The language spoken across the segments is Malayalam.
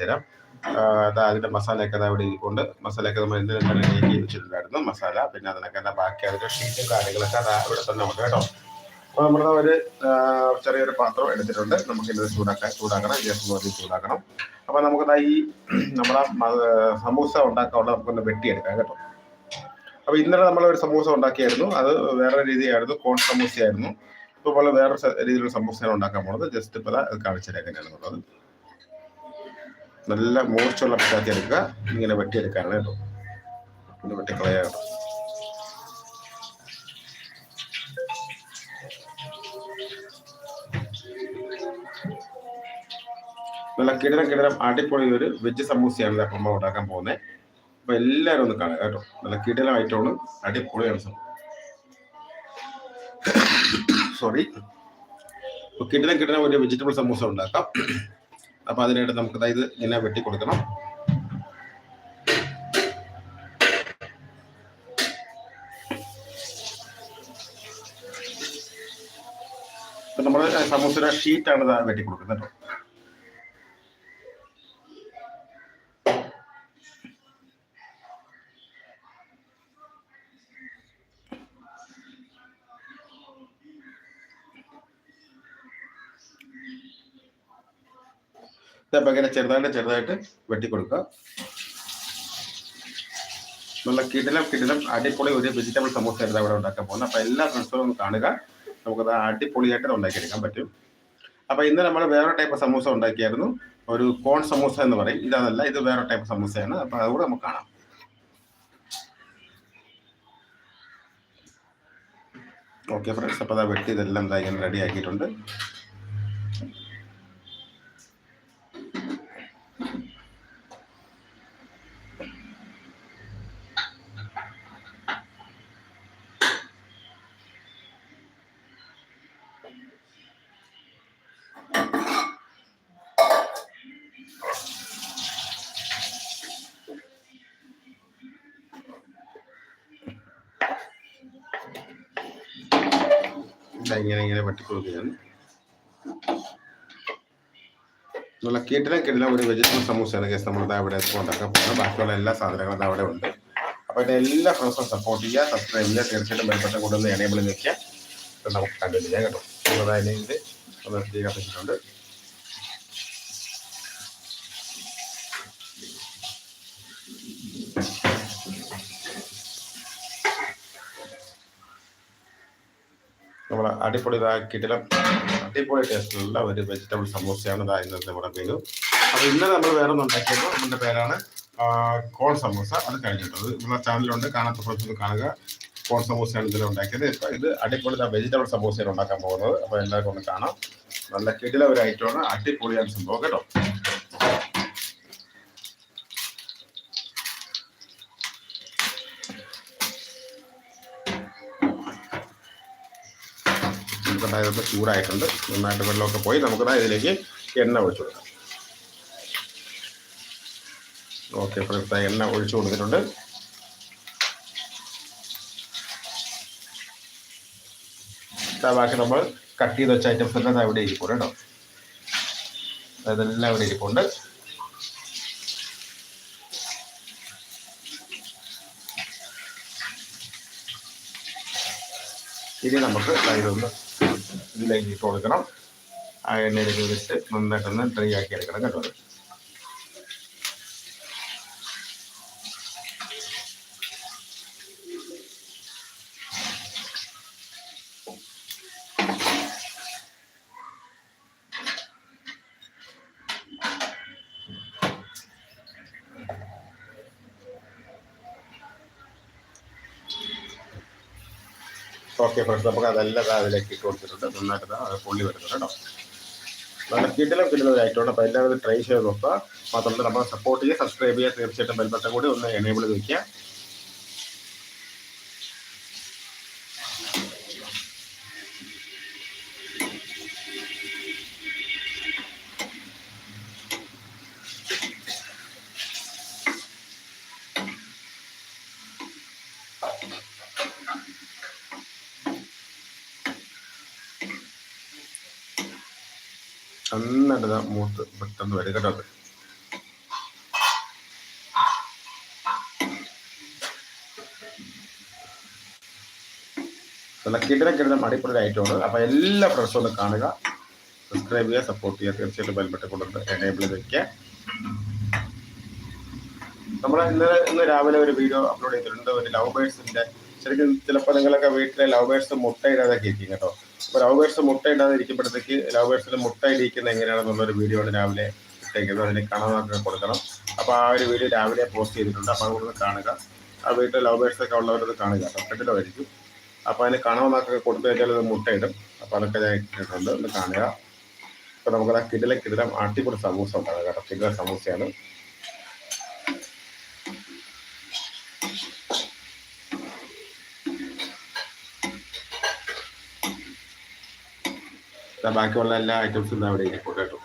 തരാം അതിന്റെ മസാലയൊക്കെ അതാ ഇവിടെ ഇരിപ്പുണ്ട്. മസാലയൊക്കെ നമ്മൾ എന്ത് റെഡി വെച്ചിട്ടുണ്ടായിരുന്നു. മസാല പിന്നെ അതിനൊക്കെ എന്താ ബാക്കി അതിന്റെ ഷീറ്റും കാര്യങ്ങളൊക്കെ അതാ ഇവിടെ തന്നെ നമുക്ക് കേട്ടോ. അപ്പോൾ നമ്മൾ ഒരു ചെറിയൊരു പാത്രം എടുത്തിട്ടുണ്ട്. നമുക്ക് ഇന്നത് ചൂടാക്കാൻ ചൂടാക്കണം. ഗ്യാസ് നോക്കി ചൂടാക്കണം. അപ്പോൾ നമുക്ക് ഈ നമ്മുടെ സമൂസ ഉണ്ടാക്കാനുള്ള നമുക്കൊന്ന് വെട്ടിയെടുക്കാം കേട്ടോ. അപ്പോൾ ഇന്നലെ നമ്മൾ ഒരു സമൂസ ഉണ്ടാക്കിയായിരുന്നു. അത് വേറെ രീതിയായിരുന്നു. കോൺ സമൂസയായിരുന്നു. ഇപ്പോൾ വേറെ രീതിയിലുള്ള സമൂസയാണ് ഉണ്ടാക്കാൻ പോകുന്നത് ജസ്റ്റ് ഇപ്പോൾ അത് കാണിച്ചത് എങ്ങനെയാണെന്നുള്ളത്. നല്ല മൂർച്ചുള്ള പറ്റാത്തി എടുക്കുക. ഇങ്ങനെ വെട്ടിയെടുക്കാനാണ് കേട്ടോ. ഇങ്ങനെ വെട്ടിക്കളയാ. നല്ല കിടരം കിടരം അടിപൊളി ഒരു വെജ് സമൂസയാണ് അപ്പം ഉണ്ടാക്കാൻ പോകുന്നത് അപ്പൊ എല്ലാവരും ഒന്ന് കാണുക കേട്ടോ. നല്ല കിടലമായിട്ടാണ് അടിപൊളിയാണ് സംഭവം സോറി കിടലം കിടലം ഒരു വെജിറ്റബിൾ സമൂസ ഉണ്ടാക്കാം. അപ്പൊ അതിനായിട്ട് നമുക്ക് ഇത് ഇങ്ങനെ വെട്ടി കൊടുക്കണം. നമ്മൾ സമൂസയുടെ ഷീറ്റാണ് വെട്ടി കൊടുക്കുന്നത് കേട്ടോ. ഇതപ്പം ഇങ്ങനെ ചെറുതായിട്ട് ചെറുതായിട്ട് വെട്ടിക്കൊടുക്കുക. നല്ല കിടിലം കിടിലം അടിപൊളി ഒരു വെജിറ്റബിൾ സമൂസ ആയിരുന്നു ഉണ്ടാക്കാൻ പോകുന്നത്. അപ്പോൾ എല്ലാ ഫ്രണ്ട്സുകളും ഒന്ന് കാണുക. നമുക്കത് അടിപൊളിയായിട്ട് ഉണ്ടാക്കിയെടുക്കാൻ പറ്റും. അപ്പോൾ ഇന്ന് നമ്മൾ വേറെ ടൈപ്പ് സമൂസ ഉണ്ടാക്കിയായിരുന്നു. ഒരു കോൺ സമൂസ എന്ന് പറയും. ഇതാണല്ല ഇത് വേറെ ടൈപ്പ് സമൂസയാണ്. അപ്പോൾ അതുകൂടെ നമുക്ക് കാണാം. ഓക്കെ ഫ്രണ്ട്സ് അപ്പോൾ അതാ വെട്ടി ഇതെല്ലാം ഇങ്ങനെ റെഡി ആക്കിയിട്ടുണ്ട്. ഇങ്ങനെ ഇങ്ങനെ വെട്ടിക്കൊടുക്കുകയാണ്. നല്ല കിടിലം കിടിലം ഒരു വെജിറ്റബിൾ സമൂസയാണ് കേസ് നമ്മൾ അവിടെ ഉണ്ടാക്കാൻ പോകുന്നത്. ബാക്കിയുള്ള എല്ലാ സാധനങ്ങളും അവിടെ ഉണ്ട്. അപ്പോൾ എന്റെ എല്ലാ ഫ്രണ്ട്സും സപ്പോർട്ട് ചെയ്യുക സബ്സ്ക്രൈബ് ചെയ്യുക തീർച്ചയായിട്ടും ബെൽബട്ടൺ കൊണ്ടുവന്ന് എനേബിൾ നിൽക്കുക നമുക്ക് ചെയ്യാം കേട്ടോ. നമ്മളത് ചെയ്യാൻ പറ്റിയിട്ടുണ്ട് നമ്മൾ അടിപൊളി ഇതാക്കിയിട്ടില്ല അടിപൊളി ടേസ്റ്റിലുള്ള ഒരു വെജിറ്റബിൾ സമൂസയാണ് ഇതാ ഇന്നത്തെ നമ്മുടെ മെനു അപ്പോൾ ഇന്നലെ നമ്മൾ വേറെ ഒന്ന് ഉണ്ടാക്കിയപ്പോൾ നമ്മുടെ പേരാണ് കോൺ സമൂസ. അത് കഴിഞ്ഞിട്ടത് നമ്മുടെ ചാനലിലുണ്ട് കാണാത്ത പ്രശ്നം കാണുക. കോൺ സമൂസയാണ് ഇതിൽ ഉണ്ടാക്കിയത്. ഇപ്പോൾ ഇത് അടിപൊളി വെജിറ്റബിൾ സമൂസയാണ് ഉണ്ടാക്കാൻ പോകുന്നത്. അപ്പോൾ എല്ലാവർക്കും ഒന്ന് കാണാം. നല്ല കിടില ഒരു ഐറ്റമാണ് അടിപൊളിയാണ് സംഭവം കേട്ടോ? നമുക്കതായത് ചൂടായിട്ടുണ്ട്. നന്നായിട്ട് വെള്ളമൊക്കെ പോയി നമുക്കതാ ഇതിലേക്ക് എണ്ണ ഒഴിച്ചു കൊടുക്കാം. ഓക്കെ ഇപ്പോൾ എണ്ണ ഒഴിച്ചു കൊടുത്തിട്ടുണ്ട്. ബാക്കി നമ്മൾ കട്ട് ചെയ്ത് വെച്ച ഐറ്റംസ് എല്ലാം അവിടെ ഇരിപ്പുണ്ട് കേട്ടോ. അതെല്ലാം ഇവിടെ ഇരിപ്പുണ്ട്. ഇനി നമുക്ക് ഇതൊന്ന് ഇതിലേക്ക് ഇട്ട് കൊടുക്കണം. ആ എണ്ണയിലേക്ക് വെച്ച് നന്നായിട്ടൊന്ന് ഡ്രൈ ആക്കി എടുക്കണം കേട്ടോ. ഓക്കെ ഫ്രണ്ട്സ് നമുക്ക് അതെല്ലാം അതിലേക്ക് ഇട്ട് കൊടുത്തിട്ടുണ്ട്. നന്നായിട്ട് അത് പൊള്ളി വരുന്നുണ്ട് കേട്ടോ. നല്ല കിടിലും ഒരു ആയിട്ടുണ്ട് അപ്പോൾ എല്ലാവരും ട്രൈ ചെയ്ത് നോക്കുക. മാത്രമല്ല നമ്മൾ സപ്പോർട്ട് ചെയ്യുക സബ്സ്ക്രൈബ് ചെയ്യുക തീർച്ചയായിട്ടും ബെൽബട്ടം കൂടി ഒന്ന് എനേബിൾ ചെയ്ത് വയ്ക്കുക നന്നായിട്ട് മൂത്ത് പെട്ടെന്ന് വരും കേട്ടോ ഇളക്കിയിട്ടിനൊക്കെ ഇടുന്ന മടിപ്പൊരു ഐറ്റമാണ് അപ്പോൾ എല്ലാ ഫ്രണ്ട്സും ഒന്ന് കാണുക. സബ്സ്ക്രൈബ് ചെയ്യുക സപ്പോർട്ട് ചെയ്യുക. തീർച്ചയായിട്ടും ബെൽബട്ടൺ കൊണ്ടുണ്ട് എനേബിൾ വയ്ക്കുക നമ്മൾ ഇന്ന് ഇന്ന് രാവിലെ ഒരു വീഡിയോ അപ്ലോഡ് ചെയ്തിട്ടുണ്ട്. ഒരു ലവ് ബേഡ്സിന്റെ ശരിക്കും ചിലപ്പോൾ നിങ്ങളൊക്കെ വീട്ടിലെ ലവ് ബേഡ്സ് മുട്ടയിടാതൊക്കെ ഇരിക്കും കേട്ടോ. അപ്പോൾ ലവ് ബേഴ്സ് മുട്ടയിടാതെ ഇരിക്കുമ്പോഴത്തേക്ക് ലവ് ബേഴ്സിന് മുട്ട ഇടിക്കുന്നത് എങ്ങനെയാണെന്നുള്ളൊരു വീഡിയോ ആണ് രാവിലെ ഇട്ടേക്കുന്നത്. അതിന് കാണാൻ കൊടുക്കണം. അപ്പോൾ ആ ഒരു വീഡിയോ രാവിലെ പോസ്റ്റ് ചെയ്തിട്ടുണ്ട്. അപ്പോൾ അതുകൊണ്ട് കാണുക. ആ വീട്ടിൽ ലവ് ബേഴ്സ് ഒക്കെ ഉള്ളവരത് കാണുക. തൊട്ടിട്ടിലായിരിക്കും അപ്പോൾ അതിന് കണവൊക്കെ കൊടുത്തു കഴിഞ്ഞാൽ അത് മുട്ടയിടും അപ്പോൾ അതൊക്കെ ഞാൻ ഇട്ടിട്ടുണ്ട്. ഒന്ന് കാണുക. അപ്പോൾ നമുക്കത് കിടില കിടിലം അടിപൊളി സമൂസ ഉണ്ടാകുക കേട്ടോ. കിടില സമൂസയാണ്. ബാക്കിയുള്ള എല്ലാ ഐറ്റംസും അവിടെ ഇരിക്കും കേട്ടോ.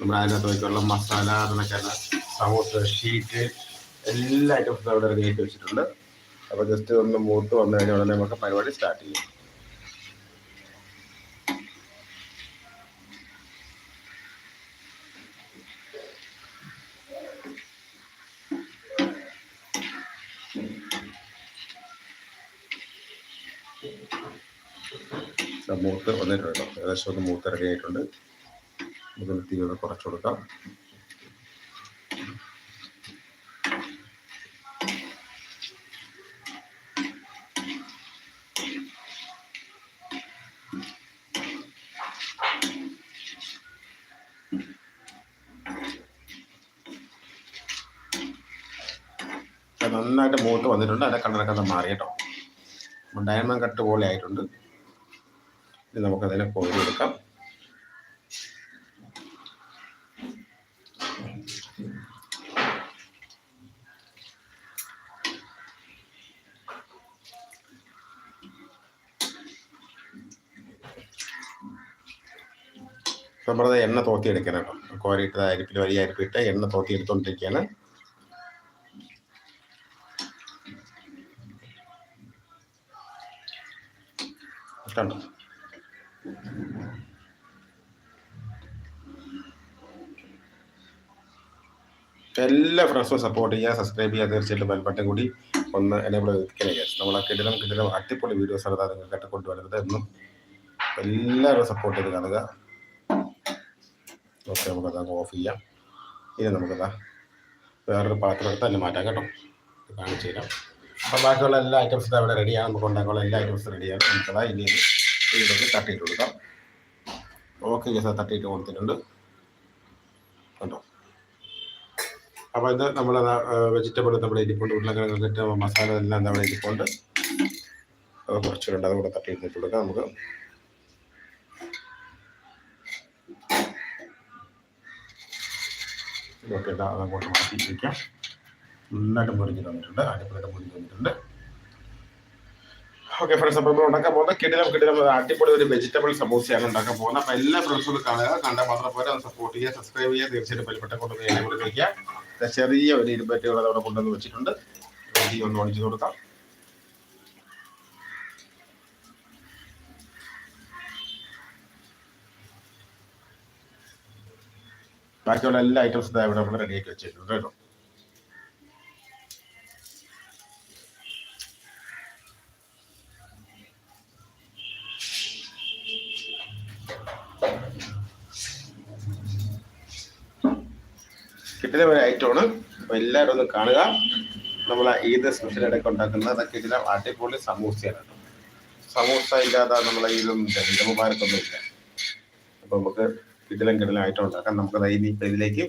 നമ്മൾ അതിനകത്ത് വയ്ക്കുള്ള മസാല അതിനൊക്കെ സമോസ ഷീറ്റ് എല്ലാ ഐറ്റംസും അവിടെ റെഡി ആയിട്ട് വെച്ചിട്ടുണ്ട്. അപ്പോൾ ജസ്റ്റ് ഒന്ന് മൂത്ത് വന്നു കഴിഞ്ഞാൽ ഉടനെ നമുക്ക് പരിപാടി സ്റ്റാർട്ട് ചെയ്യും ദാ മൂത്ത് വന്നിട്ടുണ്ട് കേട്ടോ. ഏകദേശം ഒന്ന് മൂത്ത് റെഡി ആയിട്ടുണ്ട് നമുക്ക് തീ ഒന്ന് കുറച്ച് കൊടുക്കാം. നന്നായിട്ട് മൂത്ത് വന്നിട്ടുണ്ട്. അതിന്റെ കളറൊക്കെ ഒന്ന് മാറി കേട്ടോ. ഡയമണ്ട് കട്ട് പോലെ ആയിട്ടുണ്ട്. ഇനി നമുക്കതിനെ കോരി എടുക്കാം. നമ്മളത് എണ്ണ തോത്തി എടുക്കണം കേട്ടോ. കോരിയിട്ട് അരിപ്പിൽ വലിയ അരിപ്പിട്ട് എണ്ണ തോത്തി എടുത്തോണ്ടിരിക്കുകയാണ് കണ്ടോ? എല്ലാ ഫ്രണ്ട്സും സപ്പോർട്ട് ചെയ്യുക സബ്സ്ക്രൈബ് ചെയ്യുക തീർച്ചയായിട്ടും ബെൽബട്ടൻ കൂടി ഒന്ന് എനേബിൾ ചെയ്തിരിക്കണേ നമ്മൾ ആ കിടിലം കിടിലം അടിപൊളി വീഡിയോസ് നിങ്ങൾ കേട്ടുകൊണ്ട് കൊണ്ടുവരുന്നത് എന്നും എല്ലാവരും സപ്പോർട്ട് ചെയ്ത് കാണുക. ഓക്കെ നമുക്കത് അങ്ങ് ഓഫ് ചെയ്യാം. ഇനി നമുക്കതാ വേറൊരു പാത്രം എടുത്ത് തന്നെ മാറ്റാം കേട്ടോ. കാണിച്ചു തരാം. അപ്പോൾ ബാക്കിയുള്ള എല്ലാ ഐറ്റംസും അവിടെ റെഡിയാണ് നമുക്ക് ഉണ്ടാക്കാനുള്ള എല്ലാ ഐറ്റംസും റെഡിയാണ് നമുക്കതാ ഇനി ഇതിലേക്ക് തട്ടിയിട്ട് കൊടുക്കാം ഓക്കെ ഗസ തട്ടിയിട്ട് കൊടുത്തിട്ടുണ്ട്. കണ്ടോ? അപ്പോൾ ഇത് നമ്മൾ വെജിറ്റബിൾ നമ്മുടെ ഇരിപ്പുണ്ട് ഉരുളക്കിഴങ്ങ് മസാല എല്ലാം നമ്മുടെ ഇരിപ്പുണ്ട്. അത് കുറച്ചുണ്ട് അതുകൂടെ തട്ടിയിട്ട് കൊടുക്കാം നമുക്ക്. ഇതൊക്കെ ഇതാ അതങ്ങോട്ട് മാറ്റി വയ്ക്കാം നന്നായിട്ട് മുറിഞ്ഞ് തന്നിട്ടുണ്ട് അടിപൊളിയായിട്ട് മുറിഞ്ഞ് തന്നിട്ടുണ്ട് ഓക്കെ ഫ്രണ്ട്സ് അപ്പോൾ നമ്മൾ ഉണ്ടാക്കാൻ പോകുന്ന കിടിലം കിടിലം അടിപൊളി ഒരു വെജിറ്റബിൾ സമൂസയാണ് ഉണ്ടാക്കാൻ പോകുന്നത്. അപ്പോൾ എല്ലാ ഫ്രണ്ട്സും കാണുക. കണ്ടാൽ മാത്രം പോലെ അത് സപ്പോർട്ട് ചെയ്യുക സബ്സ്ക്രൈബ് ചെയ്യുക. തീർച്ചയായിട്ടും ബെൽബട്ട കൊണ്ടുവന്ന് എന്നെ കൂടി വയ്ക്കുക ചെറിയ ഒരു ഇരുപറ്റുകൾ അതവിടെ കൊണ്ടുവന്ന് വെച്ചിട്ടുണ്ട്. ഒന്ന് ഒണിച്ചു കൊടുക്കാം. ബാക്കിയുള്ള എല്ലാ ഐറ്റംസും ഇവിടെ നമ്മൾ റെഡിയാക്കി വെച്ചിട്ടുണ്ട് കേട്ടോ. കിട്ടുന്ന ഒരു ഐറ്റമാണ് അപ്പോൾ എല്ലാവരും ഒന്ന് കാണുക. നമ്മൾ ഈദ് സ്പെഷ്യൽ ഇടയ്ക്ക് ഉണ്ടാക്കുന്നത് കിട്ടുന്ന അടിപൊളി സമൂസയാണ്. സമൂസ ഇല്ലാതെ നമ്മളെ ഇതിലും മുബാരക്കൊന്നും ഇല്ല. അപ്പോൾ നമുക്ക് കിടിലം കിടിലം ഐറ്റം ഉണ്ടാക്കാം. നമുക്ക് ഇനി ഇതിലേക്ക്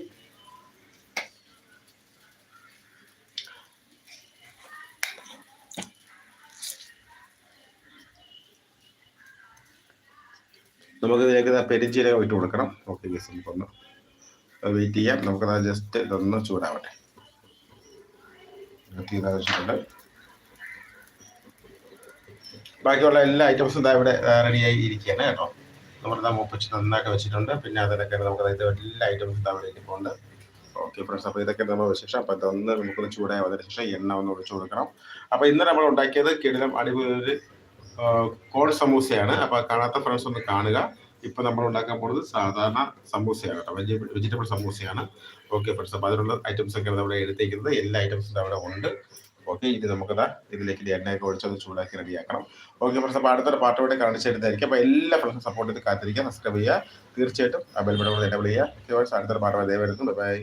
നമുക്ക് ഇതിലേക്ക് പെരിഞ്ചീരകം ഇട്ട് കൊടുക്കണം. ഓക്കെ ഗസ് നമുക്കൊന്ന് വെയിറ്റ് ചെയ്യാം. നമുക്കത് ജസ്റ്റ് ഇതൊന്ന് ചൂടാവട്ടെ. തീരാവശ്യമുണ്ട് ബാക്കിയുള്ള എല്ലാ ഐറ്റംസും ഇതാ ഇവിടെ റെഡിയായി ഇരിക്കുകയാണ് കേട്ടോ. നമ്മളിതാ മൂപ്പിച്ച് നന്നായിട്ട് വെച്ചിട്ടുണ്ട്. പിന്നെ അതിനൊക്കെ നമുക്ക് ഇത് എല്ലാ ഐറ്റംസും ഇതാ ഇവിടെ ഇരിപ്പുണ്ട്. ഓക്കെ ഫ്രണ്ട്സ് അപ്പോൾ ഇതൊക്കെ നമ്മൾ ശേഷം അപ്പോൾ ഇതൊന്ന് നമുക്കൊന്ന് ചൂടായി വന്നതിന് ശേഷം എണ്ണ ഒന്ന് ഒഴിച്ചു കൊടുക്കണം. അപ്പോൾ ഇന്ന് നമ്മൾ ഉണ്ടാക്കിയത് കിടിലം അടിപൊളി കോൺ സമൂസയാണ്. അപ്പോൾ കാണാത്ത ഫ്രണ്ട്സ് ഒന്ന് കാണുക. ഇപ്പൊ നമ്മൾ ഉണ്ടാക്കാൻ പോകുന്നത് സാധാരണ സമൂസയാണ് കേട്ടോ വെജി വെജിറ്റബിൾ സമൂസയാണ്. ഓക്കെ ഫ്രണ്ട്സ് അപ്പോൾ അതിനുള്ള ഐറ്റംസ് ഒക്കെ അവിടെ എടുത്തേക്കുന്നത്. എല്ലാ ഐറ്റംസും അവിടെ ഉണ്ട്. ഓക്കെ ഇനി നമുക്കത് ഇതിലേക്ക് എണ്ണയൊക്കെ ഒഴിച്ചൊന്ന് ചൂടാക്കി റെഡിയാക്കണം. ഓക്കെ ഫ്രണ്ട്സ് അപ്പോൾ അടുത്തൊരു പാട്ട് കൂടെ കാണിച്ചു തരുന്നതായിരിക്കും. അപ്പോൾ എല്ലാ ഫ്രണ്ട്സും സപ്പോർട്ട് ചെയ്ത് കാത്തിരിക്കുക സബ്സ്ക്രൈബ് ചെയ്യുക. തീർച്ചയായിട്ടും ആ ബെൽബട്ടൺ കൂടെ എനേബിൾ ചെയ്യുക. അടുത്തൊരു പാട്ട് അതേ വരുന്നു ബൈ